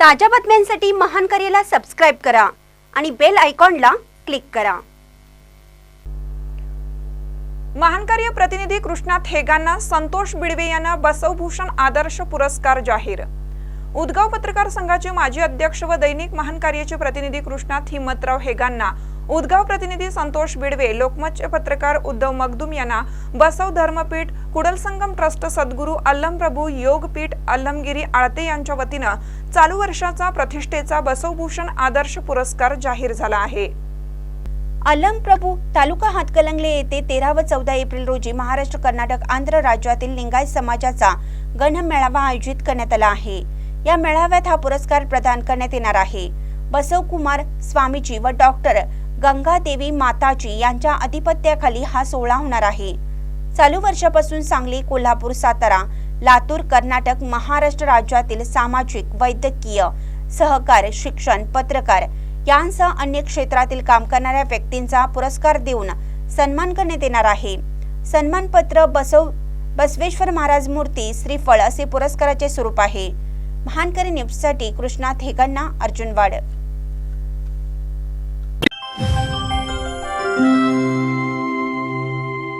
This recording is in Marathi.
ताज्या बातम्यांसाठी महान करेला सबस्क्राईब करा आणि बेल आयकॉनला क्लिक करा. महानकार्य प्रतिनिधी कृष्णा थेगांना संतोष बिडवे यांना बसवभूषण आदर्श पुरस्कार जाहीर. उदगाव पत्रकार संघाचे माजी अध्यक्ष व दैनिक महानकार्याचे प्रतिनिधी कृष्णात हिम्मतराव हेगांना उदगाव प्रतिनिधी संतोष बिडवे लोकमतचे पत्रकार उद्धव मगदुम यांना बसव धर्मपीठ कुडलसंगम ट्रस्ट सद्गुरू अल्लमप्रभू योगपीठ अल्लमगिरी आळते यांच्या वतीनं चालू वर्षाचा प्रतिष्ठेचा बसवभूषण आदर्श पुरस्कार जाहीर झाला आहे. अल्लमप्रभू तालुका हातकलंगले येथे तेरा व चौदा एप्रिल रोजी महाराष्ट्र कर्नाटक आंध्र राज्यातील लिंगायत समाजाचा गणमेळावा आयोजित करण्यात आला आहे. या मेळाव्यात हा पुरस्कार प्रदान करण्यात येणार आहे. बसव कुमार स्वामीजी व डॉक्टर गंगादेवी माताजी यांच्या अधिपत्याखाली हा सोहळा होणार आहे. चालू वर्षापासून सांगली कोल्हापूर सातारा लातूर कर्नाटक महाराष्ट्र राज्यातील सामाजिक वैद्यकीय सहकार शिक्षण पत्रकार यांसह अन्य क्षेत्रातील काम करणाऱ्या व्यक्तींचा पुरस्कार देऊन सन्मान करण्यात येणार आहे. सन्मानपत्र बसव बसवेश्वर महाराज मूर्ती श्रीफळ असे पुरस्काराचे स्वरूप आहे. महानकरी न्यूजसाठी कृष्णा थेगण्णा अर्जुनवाड.